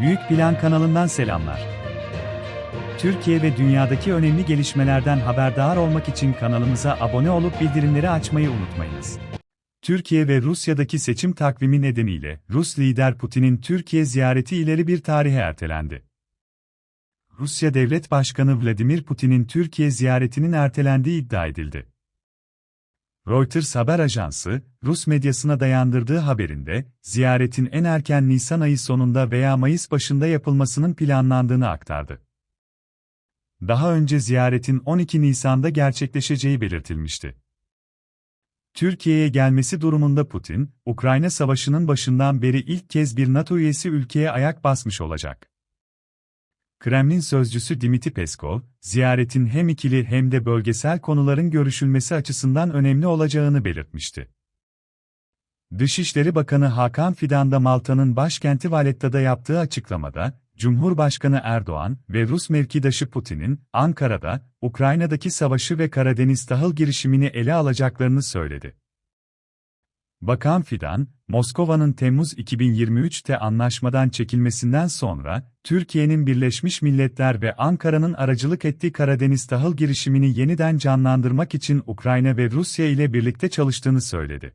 Büyük Plan kanalından selamlar. Türkiye ve dünyadaki önemli gelişmelerden haberdar olmak için kanalımıza abone olup bildirimleri açmayı unutmayınız. Türkiye ve Rusya'daki seçim takvimi nedeniyle Rus lider Putin'in Türkiye ziyareti ileri bir tarihe ertelendi. Rusya Devlet Başkanı Vladimir Putin'in Türkiye ziyaretinin ertelendiği iddia edildi. Reuters haber ajansı, Rus medyasına dayandırdığı haberinde, ziyaretin en erken Nisan ayı sonunda veya Mayıs başında yapılmasının planlandığını aktardı. Daha önce ziyaretin 12 Nisan'da gerçekleşeceği belirtilmişti. Türkiye'ye gelmesi durumunda Putin, Ukrayna Savaşı'nın başından beri ilk kez bir NATO üyesi ülkeye ayak basmış olacak. Kremlin sözcüsü Dimitri Peskov, ziyaretin hem ikili hem de bölgesel konuların görüşülmesi açısından önemli olacağını belirtmişti. Dışişleri Bakanı Hakan Fidan da Malta'nın başkenti Valletta'da yaptığı açıklamada, Cumhurbaşkanı Erdoğan ve Rus mevkidaşı Putin'in Ankara'da Ukrayna'daki savaşı ve Karadeniz tahıl girişimini ele alacaklarını söyledi. Bakan Fidan, Moskova'nın Temmuz 2023'te anlaşmadan çekilmesinden sonra, Türkiye'nin Birleşmiş Milletler ve Ankara'nın aracılık ettiği Karadeniz tahıl girişimini yeniden canlandırmak için Ukrayna ve Rusya ile birlikte çalıştığını söyledi.